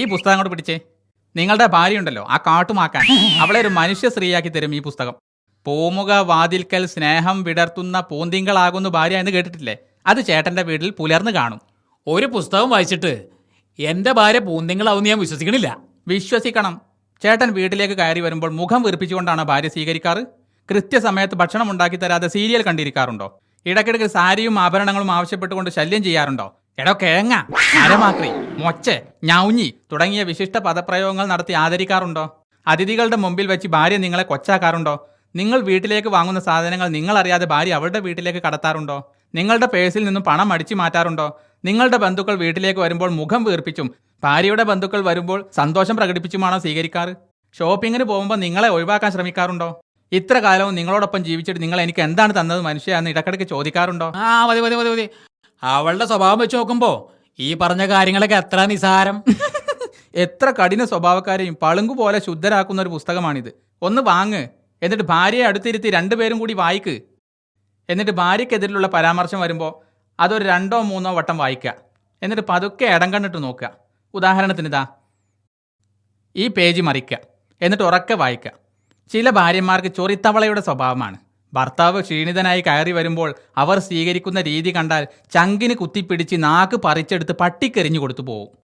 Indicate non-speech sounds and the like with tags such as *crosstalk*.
ഈ പുസ്തകം അങ്ങോട്ട് പിടിച്ചേ. നിങ്ങളുടെ ഭാര്യ ഉണ്ടല്ലോ ആ കാട്ടുമാക്കാൻ. അവളെ ഒരു മനുഷ്യ സ്ത്രീയാക്കി തരും ഈ പുസ്തകം. പൂമുഖ വാതിൽക്കൽ സ്നേഹം വിടർത്തുന്ന പൂന്തിങ്കളാകുന്നു ഭാര്യ എന്ന് കേട്ടിട്ടില്ലേ? അത് ചേട്ടന്റെ വീട്ടിൽ പുലർന്നു കാണും. ഒരു പുസ്തകം വായിച്ചിട്ട് എന്റെ ഭാര്യ പൂന്തിങ്ങളാവുന്ന ഞാൻ വിശ്വസിക്കണില്ല. വിശ്വസിക്കണം. ചേട്ടൻ വീട്ടിലേക്ക് കയറി വരുമ്പോൾ മുഖം വീർപ്പിച്ചുകൊണ്ടാണ് ഭാര്യ സ്വീകരിക്കാറ്? കൃത്യസമയത്ത് ഭക്ഷണം ഉണ്ടാക്കി തരാതെ സീരിയൽ കണ്ടിരിക്കാറുണ്ടോ? ഇടയ്ക്കിടയ്ക്ക് സാരിയും ആഭരണങ്ങളും ആവശ്യപ്പെട്ടുകൊണ്ട് ശല്യം ചെയ്യാറുണ്ടോ? എടോ കേങ്ങ അരമാക്രി മൊച്ച ഞൗഞ്ഞി തുടങ്ങിയ വിശിഷ്ട പദപ്രയോഗങ്ങൾ നടത്തി ആദരിക്കാറുണ്ടോ? അതിഥികളുടെ മുമ്പിൽ വെച്ച് ഭാര്യ നിങ്ങളെ കൊച്ചാക്കാറുണ്ടോ? നിങ്ങൾ വീട്ടിലേക്ക് വാങ്ങുന്ന സാധനങ്ങൾ നിങ്ങൾ അറിയാതെ ഭാര്യ അവരുടെ വീട്ടിലേക്ക് കടത്താറുണ്ടോ? നിങ്ങളുടെ പേഴ്സിൽ നിന്നും പണം അടിച്ചു മാറ്റാറുണ്ടോ? നിങ്ങളുടെ ബന്ധുക്കൾ വീട്ടിലേക്ക് വരുമ്പോൾ മുഖം വീർപ്പിച്ചും ഭാര്യയുടെ ബന്ധുക്കൾ വരുമ്പോൾ സന്തോഷം പ്രകടിപ്പിച്ചുമാണോ സ്വീകരിക്കാറ്? ഷോപ്പിങ്ങിന് പോകുമ്പോൾ നിങ്ങളെ ഒഴിവാക്കാൻ ശ്രമിക്കാറുണ്ടോ? ഇത്ര കാലവും നിങ്ങളോടൊപ്പം ജീവിച്ചിട്ട് നിങ്ങൾ എനിക്ക് എന്താണ് തന്നത് മനുഷ്യ എന്ന് ഇടക്കിടയ്ക്ക് ചോദിക്കാറുണ്ടോ? ആ മതി മതി മതി മതി. അവളുടെ സ്വഭാവം വെച്ച് നോക്കുമ്പോൾ ഈ പറഞ്ഞ കാര്യങ്ങളൊക്കെ എത്ര നിസാരം? *laughs* എത്ര കഠിന സ്വഭാവക്കാരെയും പളുങ്കു പോലെ ശുദ്ധരാക്കുന്ന ഒരു പുസ്തകമാണിത്. ഒന്ന് വാങ്ങ്. എന്നിട്ട് ഭാര്യയെ അടുത്തിരുത്തി രണ്ടുപേരും കൂടി വായിക്ക്. എന്നിട്ട് ഭാര്യയ്ക്കെതിരിലുള്ള പരാമർശം വരുമ്പോൾ അതൊരു രണ്ടോ മൂന്നോ വട്ടം വായിക്കുക എന്നിട്ട് പതുക്കെ ഇടം കണ്ടിട്ട് നോക്കുക ഉദാഹരണത്തിന് ഇതാ ഈ പേജ് മറിക്കുക എന്നിട്ട് ഉറക്കെ വായിക്കുക ചില ഭാര്യമാർക്ക് ചൊറിത്തവളയുടെ സ്വഭാവമാണ്. ഭർത്താവ് ക്ഷീണിതനായി കയറി വരുമ്പോൾ അവർ സ്വീകരിക്കുന്ന രീതി കണ്ടാൽ ചങ്കിന് കുത്തിപ്പിടിച്ച് നാക്ക് പറിച്ചെടുത്ത് പട്ടിക്കെറിഞ്ഞു കൊടുത്തു പോകും